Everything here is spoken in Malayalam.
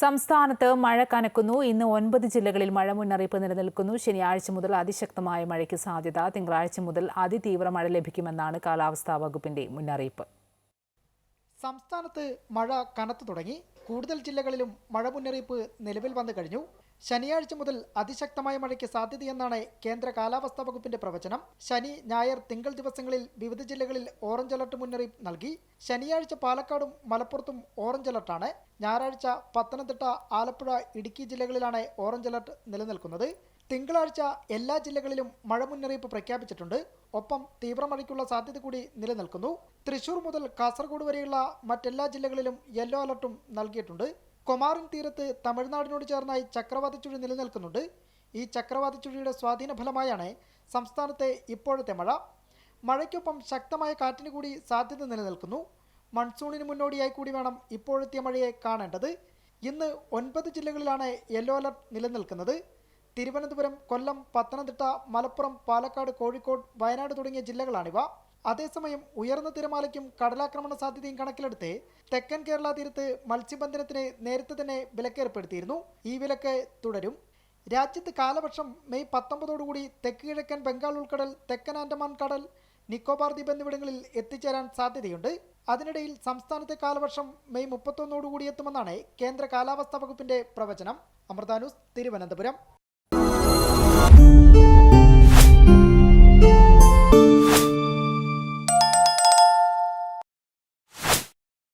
സംസ്ഥാനത്ത് മഴ കനക്കുന്നു. ഇന്ന് ഒൻപത് ജില്ലകളിൽ മഴ മുന്നറിയിപ്പ് നിലനിൽക്കുന്നു. ശനിയാഴ്ച മുതൽ അതിശക്തമായ മഴയ്ക്ക് സാധ്യത. തിങ്കളാഴ്ച മുതൽ അതിതീവ്ര മഴ ലഭിക്കുമെന്നാണ് കാലാവസ്ഥാ വകുപ്പിന്റെ മുന്നറിയിപ്പ്. സംസ്ഥാനത്ത് മഴ കനത്തു തുടങ്ങി. കൂടുതൽ ജില്ലകളിലും മഴ മുന്നറിയിപ്പ് നിലവിൽ വന്നു കഴിഞ്ഞു. ശനിയാഴ്ച മുതൽ അതിശക്തമായ മഴയ്ക്ക് സാധ്യതയെന്നാണ് കേന്ദ്ര കാലാവസ്ഥാ വകുപ്പിന്റെ പ്രവചനം. ശനി ഞായർ തിങ്കൾ ദിവസങ്ങളിൽ വിവിധ ജില്ലകളിൽ ഓറഞ്ച് അലർട്ട് മുന്നറിയിപ്പ് നൽകി. ശനിയാഴ്ച പാലക്കാടും മലപ്പുറത്തും ഓറഞ്ച് അലർട്ടാണ്. ഞായറാഴ്ച പത്തനംതിട്ട ആലപ്പുഴ ഇടുക്കി ജില്ലകളിലാണ് ഓറഞ്ച് അലർട്ട് നിലനിൽക്കുന്നത്. തിങ്കളാഴ്ച എല്ലാ ജില്ലകളിലും മഴ മുന്നറിയിപ്പ് പ്രഖ്യാപിച്ചിട്ടുണ്ട്. ഒപ്പം തീവ്രമഴയ്ക്കുള്ള സാധ്യത കൂടി നിലനിൽക്കുന്നു. തൃശൂർ മുതൽ കാസർഗോഡ് വരെയുള്ള മറ്റെല്ലാ ജില്ലകളിലും യെല്ലോ അലർട്ടും നൽകിയിട്ടുണ്ട്. കൊമാറിൻ തീരത്ത് തമിഴ്നാടിനോട് ചേർന്നായി ചക്രവാത ചുഴി നിലനിൽക്കുന്നുണ്ട്. ഈ ചക്രവാത ചുഴിയുടെ സ്വാധീന ഫലമായാണ് സംസ്ഥാനത്തെ ഇപ്പോഴത്തെ മഴ. മഴയ്ക്കൊപ്പം ശക്തമായ കാറ്റിന് കൂടി സാധ്യത നിലനിൽക്കുന്നു. മൺസൂണിന് മുന്നോടിയായി കൂടി വേണം ഇപ്പോഴത്തെ മഴയെ കാണേണ്ടത്. ഇന്ന് ഒൻപത് ജില്ലകളിലാണ് യെല്ലോ അലർട്ട് നിലനിൽക്കുന്നത്. തിരുവനന്തപുരം കൊല്ലം പത്തനംതിട്ട മലപ്പുറം പാലക്കാട് കോഴിക്കോട് വയനാട് തുടങ്ങിയ ജില്ലകളാണിവ. അതേസമയം ഉയർന്ന തിരമാലയ്ക്കും കടലാക്രമണ സാധ്യതയും കണക്കിലെടുത്ത് തെക്കൻ കേരള തീരത്ത് മത്സ്യബന്ധനത്തിന് നേരത്തെ തന്നെ വിലക്കേർപ്പെടുത്തിയിരുന്നു. ഈ വിലക്ക് തുടരും. രാജ്യത്ത് കാലവർഷം മെയ് പത്തൊമ്പതോടുകൂടി തെക്ക് കിഴക്കൻ ബംഗാൾ ഉൾക്കടൽ തെക്കൻ ആൻഡമാൻ കടൽ നിക്കോബാർ ദ്വീപ് എന്നിവിടങ്ങളിൽ എത്തിച്ചേരാൻ സാധ്യതയുണ്ട്. അതിനിടയിൽ സംസ്ഥാനത്തെ കാലവർഷം മെയ് മുപ്പത്തൊന്നോടുകൂടി എത്തുമെന്നാണ് കേന്ദ്ര കാലാവസ്ഥാ വകുപ്പിന്റെ പ്രവചനം. അമൃത തിരുവനന്തപുരം.